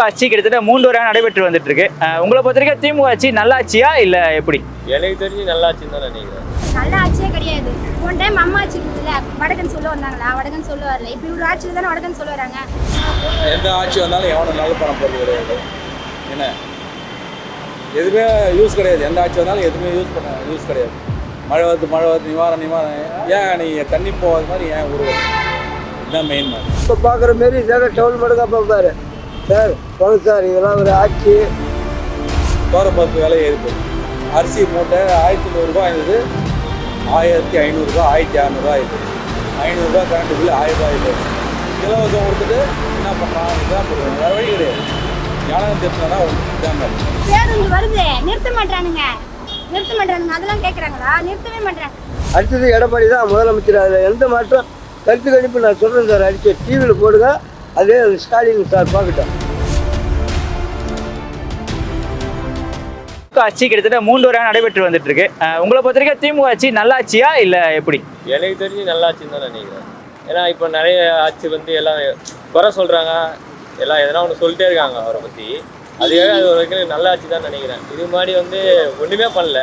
திமுக ஆட்சி கிட்டத்தட்ட மூன்று வரையாக நடைபெற்று வந்துட்டு இருக்கு உங்களை பொறுத்த வரைக்கும் திமுக ஆட்சி நல்லாட்சியா இல்ல எப்படி? எனக்கு தெரிஞ்சு நல்லாச்சுன்னு தான் நினைக்கிறேன். நல்ல ஆட்சியே கிடையாது. போன டைம் அம்மா ஆட்சி இருந்ததுல வடக்கன் சொல்ல வந்தாங்களா? வடக்கன் சொல்ல வரல. இப்போ இவ்வளோ ஆட்சியில் தானே வடக்கன் சொல்ல வராங்க? எந்த ஆட்சி வந்தாலும் எவனும் நல்ல பணம் போகிறது கிடையாது. என்ன? எதுவுமே யூஸ் கிடையாது. எந்த ஆட்சி வந்தாலும் எதுவுமே யூஸ் பண்ண யூஸ் கிடையாது. மழை வருது மழை வருது நிவாரணம் நிவாரணம். ஏன் நீ தண்ணி போகாத மாதிரி ஏன் உருவாது இதுதான் மெயின் இப்போ பார்க்குற மாரி சார் டவுன் மட்டும் தான் பார்ப்பாரு சார் வாங்க சார் இதெல்லாம் ஒரு ஆட்சி. தோரப்பருப்பு விலை ஏறிப்போம் அரிசி மூட்டை ஆயிரத்தி நூறுரூபா இருந்தது ஆயிரத்தி ஐநூறுரூபா ஆயிரத்தி அறநூறுவா ஆயிடுச்சு ஐநூறுரூபா கரண்ட் பில்லு ஆயிரம் ரூபாய் ஆயிடுச்சு இலவசம் கொடுத்துட்டு என்ன பண்ணுறான் இதுதான் பண்ணுறாங்க வேறு வழி கிடையாது. ஞானம் தெரிஞ்சா இதுதான் மாதிரி. பேருந்து வருது. நிறுத்த மாட்டானுங்க நிறுத்த மாட்டானுங்க அதெல்லாம் கேட்குறாங்களா நிறுத்தவே மாட்டாங்க அடுத்தது எடப்பாடி தான் முதலமைச்சர். அதில் எந்த மாற்றம்? கருத்து கணிப்பு நான் சொல்கிறேன் சார். அடிச்சு டிவியில் போடுங்க. அதே ஸ்டாலின் சார் பார்க்கட்டும். திமுக ஆட்சி கிட்டத்தட்ட மூன்று வரையாக நடைபெற்று வந்துட்டு இருக்கு உங்களை பொறுத்த வரைக்கும் திமுக ஆட்சி நல்லாட்சியா இல்ல எப்படி? எனக்கு தெரிஞ்சு நல்லாச்சுன்னு தான் நினைக்கிறேன். ஏன்னா இப்போ நிறைய ஆட்சி வந்து எல்லாம் குறை சொல்கிறாங்க எல்லாம் எதனா ஒன்று சொல்லிட்டே இருக்காங்க அவரை பற்றி அதுக்காக அது வரைக்கும் நல்ல ஆட்சி தான் நினைக்கிறேன். இது மாதிரி வந்து ஒன்றுமே பண்ணல.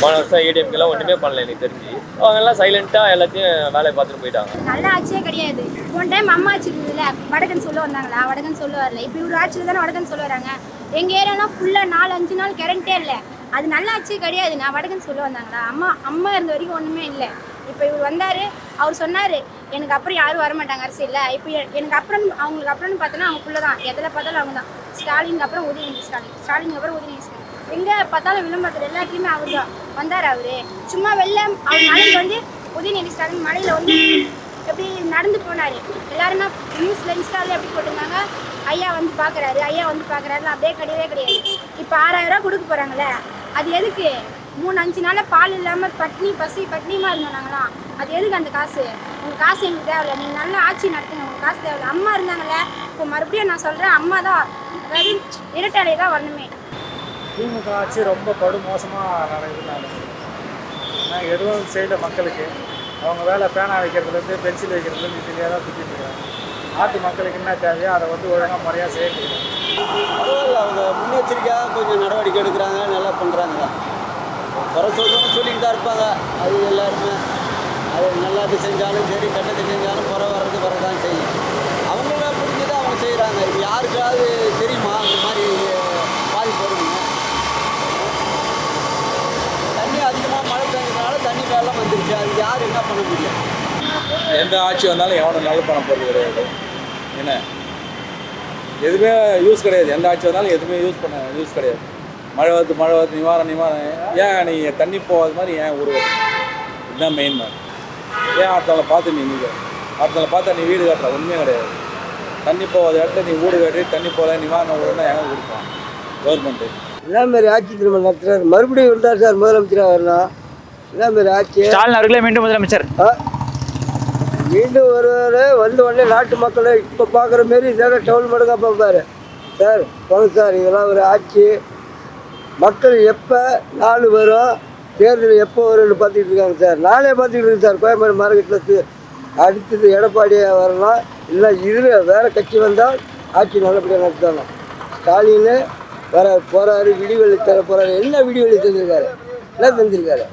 போன வருஷம் ஏடிஎம்கெல்லாம் ஒன்றுமே பண்ணல எனக்கு தெரிஞ்சு. அவங்க எல்லாம் சைலண்ட்டாக எல்லாத்தையும் வேலையை பார்த்துட்டு போயிட்டாங்க. நல்ல ஆட்சியே கிடையாது. போன டைம் அம்மா ஆட்சி இருந்ததுல வடகன் சொல்ல வந்தாங்களா? வடகன் சொல்ல வரல. இப்போ இவ்வளோ ஆட்சியில் தானே வடகன் சொல்ல வராங்க? எங்கள் ஏரியாலாம் ஃபுல்லாக நாலு அஞ்சு நாள் கரண்ட்டே இல்லை. அது நல்ல ஆட்சியே கிடையாது. நான் வடகன் சொல்ல வந்தாங்களா? அம்மா அம்மா இருந்த வரைக்கும் ஒன்றுமே இல்லை. இப்போ இவர் வந்தார் அவர் சொன்னார் எனக்கு அப்புறம் யாரும் வரமாட்டாங்க அரசியலில் இப்போ எனக்கு அப்புறம் அவங்களுக்கு அப்புறம்னு பார்த்தோன்னா அவங்க புள்ள தான் எதில் பார்த்தாலும் அவங்க தான். ஸ்டாலினுக்கு அப்புறம் உதயநிதி ஸ்டாலின். ஸ்டாலினுக்கு அப்புறம் உதயநிதி ஸ்டாலின். எங்கே பார்த்தாலும் விளம்பரத்தில் எல்லாத்துலேயுமே அவர் தான். வந்தார் அவர். சும்மா வெளில அவர் மலையில் வந்து உதயநிதி ஸ்டாலின் மலையில் வந்து எப்படி நடந்து போனார். எல்லாருமே நியூஸில் இன்ஸ்டாலே எப்படி போட்டிருந்தாங்க. ஐயா வந்து பார்க்குறாரு ஐயா வந்து பார்க்குறாரு. அப்படியே கிடையவே கிடையாது. இப்போ ஆறாயிரம் கொடுக்க போகிறாங்களே அது எதுக்கு? மூணு அஞ்சு நாளில் பால் இல்லாமல் பட்னி பசி பட்னியுமா இருந்தோம் நாங்களாம் அது எதுக்கு அந்த காசு? உங்கள் காசு எங்களுக்கு தேவையில்ல. நீங்கள் நல்லா ஆட்சி நடத்துங்க. உங்கள் காசு தேவையில்ல. அம்மா இருந்தாங்கல்ல. இப்போ மறுபடியும் நான் சொல்கிறேன் அம்மா தான் அதாவது இரட்டாளே தான் வரணுமே. திமுக ஆட்சி ரொம்ப படு மோசமாக நடக்குதுன்னு நினைக்கிறேன் ஏன்னா எதுவும் செய்யல மக்களுக்கு அவங்க வேலை பேனா வைக்கிறதுலேருந்து பென்சில் வைக்கிறதுலேருந்து இதுலேயே தான் சுற்றிட்டு இருக்காங்க. நாட்டு மக்களுக்கு என்ன தேவையோ அதை வந்து ஒழுங்காக முறையாக செய்யணும் பரவாயில்ல அவங்க முன்னெச்சரிக்கையாக கொஞ்சம் நடவடிக்கை எடுக்கிறாங்க நல்லா பண்ணுறாங்க குறை சொல்கிறவங்க சொல்லிட்டு தான் இருப்பாங்க. அது எல்லாருமே அது நல்லது செஞ்சாலும் சரி கெட்டது செஞ்சாலும் குறை வர்றது வரதான் செய்யும். அவங்கள தான் அவங்க செய்கிறாங்க யாருக்காவது தெரியுமா அந்த மாதிரி பாதிப்பு வருங்க தண்ணி அதிகமாக மழை பெஞ்சதுனால தண்ணி வெள்ளம் வந்துருச்சு அதுக்கு யார் என்ன பண்ண முடியும் எந்த ஆட்சி வந்தாலும் எவனும் நல்ல பணம் போகிறது கிடையாது. என்ன? எதுவுமே யூஸ் கிடையாது. எந்த ஆட்சி வந்தாலும் எதுவுமே யூஸ் பண்ண யூஸ் கிடையாது. மழை வருது மழை வருது நிவாரணம் நிவாரணம். ஏன் நீ தண்ணி போகாத மாதிரி ஏன் உருவாது இதுதான் மெயின் மாதிரி ஏன் அடுத்தவங்களை பார்த்து நீ நிற்க அடுத்தவங்களை பார்த்தா நீ வீடு கட்டுற. உண்மையே கிடையாது. தண்ணி போகாத இடத்துல நீ வீடு கட்டி தண்ணி போகல நிவாரணம் விடணும் எங்கே கொடுப்பான் கவர்மெண்ட்டு என்ன மாரி ஆட்சி திரும்ப நடத்துறாரு. மறுபடியும் வந்தார் சார் முதலமைச்சராக ஆட்சி ஸ்டாலின் அவர்களே மீண்டும் முதலமைச்சர்? மீண்டும் வருவார் வந்த உடனே நாட்டு மக்களை இப்போ பார்க்குற மாரி சார் டவுன் தான் பார்ப்பாரு சார் வாங்க சார் இதெல்லாம் ஒரு ஆட்சி. மக்கள் எப்போ நாள் வரும் தேர்தல் எப்போ வரும்னு பார்த்துக்கிட்டு இருக்காங்க சார். நானே பார்த்துக்கிட்டு இருக்கேன் சார் கோயம்பேடு மார்க்கெட்டில் அடுத்தது எடப்பாடி வரலாம் இல்லை இதில் வேறு கட்சி வந்தால் ஆட்சி நல்லபடியாக நடத்துவாங்க ஸ்டாலின் வர போகிறாரு விடிவெளி தர போகிறாரு என்ன விடிவெளி தந்திருக்காரு. என்ன தந்திருக்காரு.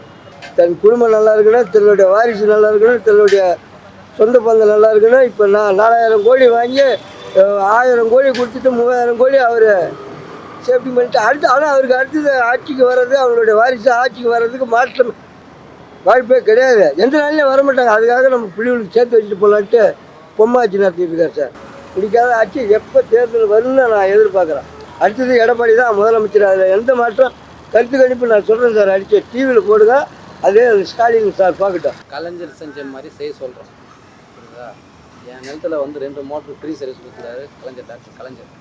தன் குடும்பம் நல்லா இருக்கணும் தன்னுடைய வாரிசு நல்லா இருக்கணும் தன்னுடைய சொந்த பந்தம் நல்லா இருக்கணும். இப்போ நான் நாலாயிரம் கோடி வாங்கி ஆயிரம் கோடி கொடுத்துட்டு மூவாயிரம் கோடி அவர் சேஃப்டி பண்ணிட்டு அடுத்து ஆனால் அவருக்கு அடுத்தது ஆட்சிக்கு வர்றது அவங்களுடைய வாரிசு ஆட்சிக்கு வர்றதுக்கு மாற்றம் வாய்ப்பே கிடையாது. எந்த நாள்லையும் வர மாட்டாங்க அதுக்காக நம்ம பிள்ளைகளுக்கு சேர்த்து வச்சுட்டு போகலான்ட்டு பொம்மை ஆட்சி நடத்திட்டு இருக்காரு சார். பிடிக்காத ஆட்சி எப்போ தேர்தல் வரும்னு நான் எதிர்பார்க்குறேன். அடுத்தது எடப்பாடி தான் முதலமைச்சர். அதில் எந்த மாற்றம்? கருத்து கணிப்பு நான் சொல்கிறேன் சார். அடித்து டிவியில் போடுங்க. அதே ஸ்டாலின் சார் பார்க்கட்டும். கலைஞர் செஞ்ச மாதிரி செய்ய சொல்கிறோம் புரியுதா? என் நிலத்தில் வந்து ரெண்டு மோட்டர் ஃப்ரீ சர்வீஸ் கொடுக்குறாரு கலைஞர் டாக்டர் கலைஞர்.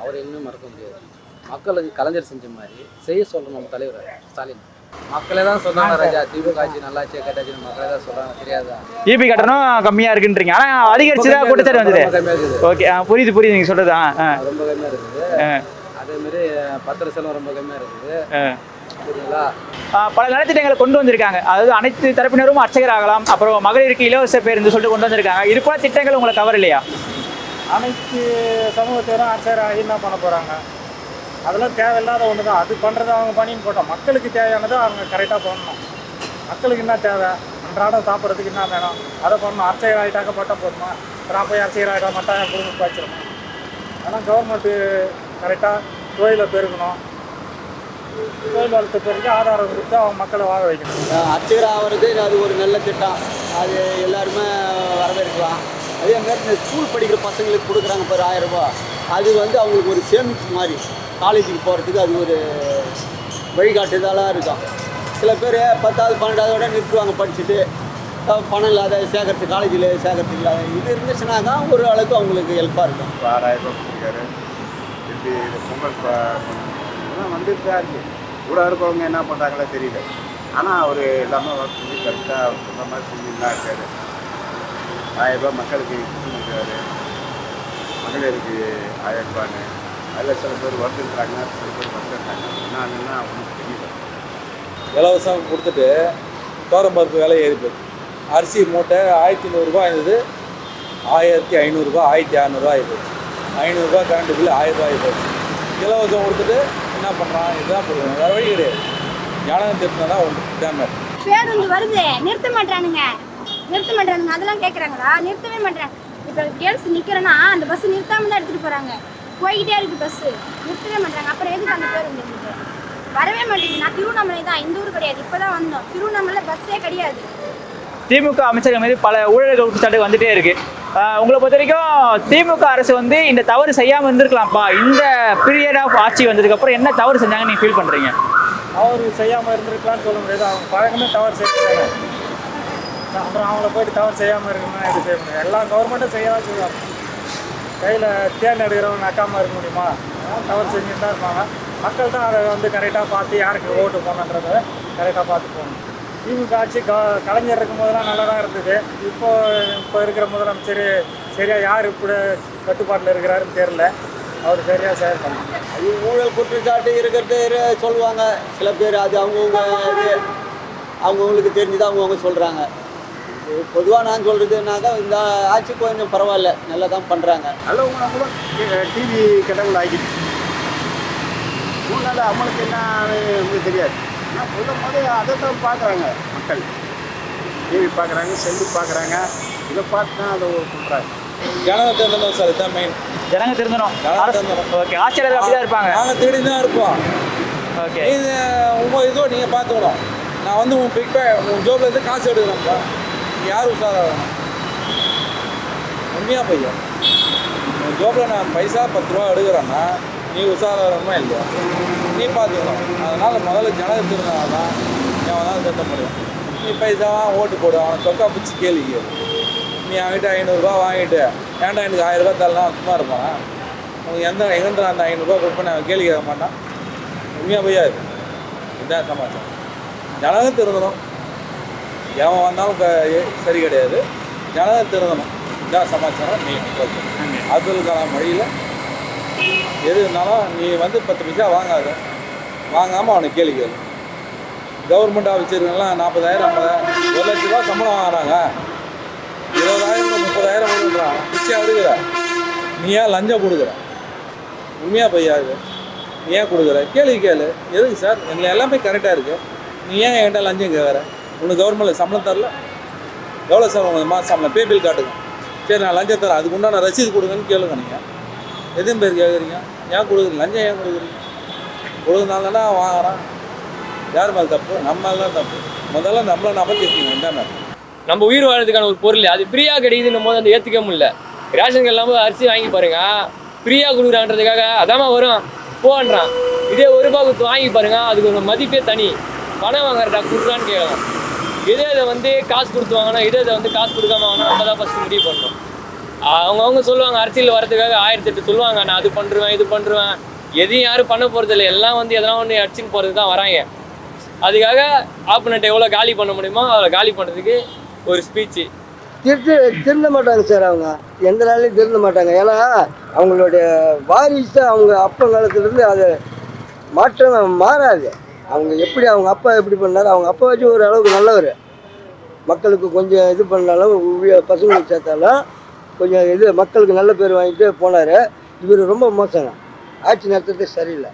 அவர் இன்னும் மறக்க முடியாது. மக்களுக்கு கலைஞர் செஞ்ச மாதிரி செய்ய சொல்கிறோம் நம்ம தலைவர் ஸ்டாலின். மக்களே தான் சொன்னாங்க ராஜா திமுக ஆட்சி நல்லாச்சு கட்டாச்சு மக்களே தான் சொல்கிறாங்க தெரியாதா? இபி கட்டணம் கம்மியா இருக்குன்றீங்க. ஆனா அதிகரிச்சுதான் குற்றச்சாட்டு வந்தது ரொம்ப கம்மியாக இருக்குது. ஓகே புரியுது புரியுது நீங்க சொல்றது ரொம்ப கம்மியாக இருக்குது. அதே மாதிரி பத்திர செலவு ரொம்ப கம்மியாக இருக்குது. சரிங்களா பல நலத்திட்டங்களை கொண்டு வந்திருக்காங்க. அதாவது அனைத்து தரப்பினரும் அர்ச்சகர் ஆகலாம் அப்புறம் மகளிருக்கு இலவச பேருந்து சொல்லிட்டு கொண்டு வந்திருக்காங்க. இது போல திட்டங்கள் உங்களை கவர் இல்லையா? அனைத்து சமூகத்தினரும் அர்ச்சகர் ஆகி என்ன பண்ண போகிறாங்க அதெல்லாம் தேவையில்லாத ஒன்று தான் அது பண்ணுறது அவங்க பண்ணின்னு போட்டோம் மக்களுக்கு தேவையானதை அவங்க கரெக்டாக பண்ணணும். மக்களுக்கு என்ன தேவை? அன்றாடம் சாப்பிட்றதுக்கு என்ன வேணும்? அதை பண்ணணும். அர்ச்சகர் ஆகிட்டாக்க பட்டம் போதுமா? நான் போய் அர்ச்சகர் ஆகிட்டா மட்டும் குடும்பத்துக்கு குடும்பத்தை வச்சிடணும் ஆனால் கவர்மெண்ட்டு கரெக்டாக தொழிலை பெருக்கணும் தொழில் வளர்த்த பிறகு ஆதாரம் கொடுத்து அவங்க மக்களை வாழ வைக்கணும். அர்ச்சகர் ஆகிறது அது ஒரு நல்ல திட்டம். அது எல்லாருமே வரவேற்கலாம். அதே மாதிரி இந்த ஸ்கூல் படிக்கிற பசங்களுக்கு கொடுக்குறாங்க பாரு ஆயிரம் ரூபாய் அது வந்து அவங்களுக்கு ஒரு சேமிப்பு மாதிரி. காலேஜுக்கு போகிறதுக்கு அது ஒரு வழிகாட்டுதலாக இருக்கும். சில பேர் பத்தாவது பன்னெண்டாவதோட நிறுத்துவாங்க படிச்சுட்டு. பணம் இல்லாத சேர்க்கறது காலேஜில் சேர்க்கறதுக்கு இல்லாத இது இருந்துச்சுன்னா தான் ஒரு அளவுக்கு அவங்களுக்கு ஹெல்ப்பாக இருக்கும். இப்போ ஆறாயிரம் ரூபாய் கொடுத்துருக்காரு. திருப்பி இது பொங்கல் ப- வந்துட்டு தான் இருக்குது கூட இருக்கிறவங்க என்ன பண்ணுறாங்களோ தெரியல. ஆனால் அவர் எல்லாமே ஒர்க் பண்ணி கரெக்டாக அவர் சொன்ன மாதிரி செஞ்சுட்டு தான் இருக்காரு. ஆயிரம் ரூபாய் மக்களுக்கு கொடுத்துருக்காரு. மகளிருக்கு ஆயிரம் ரூபான்னு. அதில் சில பேர் ஒர்க் இருக்கிறாங்க சில பேர் ஒர்க் இருக்காங்க. என்னன்னா அவனுக்கு தெரியல. இலவசம் கொடுத்துட்டு தோரம்பருப்பு விலை ஏறி போச்சு. அரிசி மூட்டை ஆயிரத்தி நூறுரூபா இருந்தது. ஆயிரத்தி ஐநூறுரூபா ஆயிரத்தி அறநூறுவா ஆகி போச்சு. ஐநூறுரூபா கரண்ட் பில்லு ஆயிரம் ரூபாய் போச்சு. இலவசம் கொடுத்துட்டு என்ன பண்ணுறான் இதுதான் பண்ணுறாங்க வேறு வழி கிடையாது. ஞானம் திட்டினா தான் ஒன்று டேமேஜ் பேருந்து வருது. நிறுத்த மாட்டானுங்க நிறுத்த மாட்டானுங்க அதெல்லாம் கேட்குறாங்களா நிறுத்தவே மாட்டாங்க இப்போ கேர்ள்ஸ் நிற்கிறேன்னா அந்த பஸ் நிறுத்தாம தான் எடுத்துகிட்டு போகிறாங்க போய்கிட்டே இருக்கு பஸ்ஸு நிறுத்தவே மாட்டாங்க அப்புறம் எதுக்கு அந்த பேருந்து வரவே மாட்டேங்குது. நான் திருவண்ணாமலை தான். இந்த ஊர் கிடையாது. இப்போ தான் வந்தோம். திருவண்ணாமலை பஸ்ஸே கிடையாது. திமுக அமைச்சர்கள் மீது பல ஊழல்கள் குற்றச்சாட்டு வந்துட்டே இருக்கு. ஆஹ் உங்களை பொறுத்த வரைக்கும் திமுக அரசு வந்து இந்த தவறு செய்யாம இருந்திருக்கலாம்ப்பா. இந்த பீரியட் ஆஃப் ஆட்சி வந்ததுக்கு அப்புறம் என்ன தவறு செஞ்சாங்கன்னு நீங்க ஃபீல் பண்றீங்க? தவறு செய்யாமல் இருந்திருக்கலாம்னு சொல்ல முடியாது. அவங்க பழக்கமே தவறு செய்யறாங்க அப்புறம் அவங்கள போயிட்டு தவறு செய்யாமல் இருக்கணும்னா இது செய்ய முடியும்? எல்லா கவர்மெண்ட்டும் செய்யலாம் செய்வாங்க கையில் தேன் எடுக்கிறவங்க நக்காமல் இருக்க முடியுமா? தவறு செஞ்சுட்டு தான் இருப்பாங்க. மக்கள் தான் அதை வந்து கரெக்டாக பார்த்து யாருக்கு ஓட்டு போகணுன்றத கரெக்டாக பார்த்து போகணும் திமுக ஆட்சி க கலைஞர் இருக்கும் போதெல்லாம் நல்லா தான் இருந்தது. இப்போ இப்போ இருக்கிற முதலமைச்சர் சரியாக யார் இப்படி கட்டுப்பாட்டில் இருக்கிறாருன்னு தெரில அவர் சரியாக செயல்படணும் அது ஊழல் குற்றச்சாட்டு இருக்கிறது இரு- சொல்லுவாங்க. சில பேர் அது அவங்கவுங்க இது அவங்கவுங்களுக்கு தெரிஞ்சுதான் அவங்கவுங்க சொல்கிறாங்க பொதுவாக நான் சொல்கிறதுனாக்கா இந்த ஆட்சி கொஞ்சம் பரவாயில்ல. நல்லா தான் பண்ணுறாங்க நல்லவங்க கூட டிவி கெட்டவங்களை ஆக்கிட்டு முன்னால அவங்களுக்கு என்ன தெரியாது. ஆனால் சொல்லும் போது அதை தான் பார்க்குறாங்க மக்கள். டிவி பார்க்குறாங்க செல்லு பார்க்குறாங்க. இதை பார்த்து தான் அதை சொல்கிறாங்க ஜனங்க தேர்ந்தோம் சார் இதுதான் மெயின் ஜனங்க திருந்தணும். ஜனங்க திருந்தணும். ஓகே அப்படிதான் இருப்பாங்க. நாங்கள் தேடி தான் இருப்போம். ஓகே. இது உங்கள் இதோ நீங்கள் பார்த்துக்கணும் நான் வந்து உன் பிக் உன் ஜோப்ல இருந்து காசு எடுக்கிறேன்ப்பா யார் உஷாராகணும்? உண்மையாக பையா உன் ஜோப்பில் நான் பைசா பத்து ரூபா எடுக்கிறேன்னா நீ உஷாராகணுமா இல்லையா? நீ பார்த்துக்கணும் அதனால் முதல்ல ஜனங்க திருந்தால் தான் எவனாலும் திருத்த முடியும் நீ பைசாவா ஓட்டு போடு. அவனை சொக்கா பிடிச்சி கேள்வி கேளு. நீ அவன்கிட்ட ஐநூறுரூவா வாங்கிட்டு ஏன்டா எனக்கு ஆயிரம் ரூபாய் தரலாம் சும்மா இருப்பானா? உனக்கு எந்த எங்கன்ற அந்த ஐநூறுரூவா கொடுப்பேன் அவன் கேள்வி கேட்க மாட்டான். உண்மையாக பொய்யா இது? இதுதான் சமாச்சாரம். ஜனகம் திருந்தணும் எவன் வந்தாலும் சரி கிடையாது. ஜனகம் திருந்தணும் இதான் சமாச்சாரம். நீ அப்துல் கலாம் மொழியில் எது இருந்தாலும் நீ வந்து பத்து பைசா வாங்காத. வாங்காமல் அவனை கேள்வி கேளு. கவர்மெண்ட் ஆஃபீஸருங்கெல்லாம் நாற்பதாயிரம் ஐம்பதாயிரம் ஒரு லட்ச ரூபா சம்பளம் வாங்குறாங்க. இருபதாயிரம் முப்பதாயிரம் கொடுக்குறான் பிச்சை எடுக்கிற. நீ ஏன் லஞ்சம் கொடுக்குற? உண்மையாக பையா இது? நீ ஏன் கொடுக்குற? கேள்வி கேளு. எதுக்கு சார் எங்களை எல்லாமே கரெக்டாக இருக்குது நீ ஏன் என்கிட்ட லஞ்சம் கேட்குற உனக்கு கவர்மெண்ட்டில் சம்பளம் தரல? எவ்வளோ சார் உங்களுக்கு மாதம் சம்பளம்? பேபில் காட்டுங்க. சரி நான் லஞ்சம் தரேன். அதுக்கு உண்டான ரசீது கொடுங்கன்னு கேளுங்க நீங்கள் எதுவும் பேர் கேட்குறீங்க? ஏன் கொடுக்குறீங்க? லஞ்சம் ஏன் கொடுக்குறீங்க? கொடுக்குறதுனால தானே வாங்குறான். யார் மேலே தப்பு? நம்ம மேலே தான் தப்பு. முதல்ல நம்மளை நம்ம கேட்குங்க என்ன நம்ம உயிர் வாழ்றதுக்கான ஒரு பொருள் அது ஃப்ரீயாக கிடைக்குதுன்னும் போது அந்த ஏற்றுக்க முடியல. ரேஷன் இல்லாமல் அரிசி வாங்கி பாருங்க. ஃப்ரீயாக கொடுக்குறான்றதுக்காக அதாம்மா வரும். போன்றான் இதே ஒரு ரூபாய் கொடுத்து வாங்கி பாருங்க. அதுக்கு ஒரு மதிப்பே தனி. பணம் வாங்குறதா கொடுக்குறான்னு கேட்கலாம். இதே இதை வந்து காசு கொடுத்து வாங்கினா இதே இதை வந்து காசு கொடுக்காம வாங்கினா நம்ம தான் ஃபஸ்ட்டு முடிவு பண்ணணும். அவங்கவுங்க சொல்லுவாங்க அரசியல் வரதுக்காக ஆயிரத்தி எட்டு சொல்லுவாங்க நான் அது பண்ணுருவேன் இது பண்ணுருவேன் எதையும் யாரும் பண்ண போகிறதில்ல எல்லாம் வந்து எதனா ஒன்று அடிச்சுன்னு போகிறது தான் வராங்க. அதுக்காக ஆப்பனட்டை எவ்வளோ காலி பண்ண முடியுமோ அவ்வளோ காலி பண்ணுறதுக்கு ஒரு ஸ்பீச்சு திருத்த திருந்த மாட்டாங்க சார் அவங்க. எந்த நாளையும் திருந்த மாட்டாங்க. ஏன்னா அவங்களுடைய வாரிசு அவங்க அப்பா காலத்துலேருந்து அது மாற்றம் மாறாது. அவங்க எப்படி அவங்க அப்பா எப்படி பண்ணார் அவங்க அப்பா வச்சு ஒரு அளவுக்கு நல்லவர். மக்களுக்கு கொஞ்சம் இது பண்ணாலும் பசங்களுக்கு சேர்த்தாலும் கொஞ்சம் இது மக்களுக்கு நல்ல பேர் வாங்கிட்டு போனார். இவர் ரொம்ப மோசங்க. ஆட்சி நடத்துறது சரியில்லை.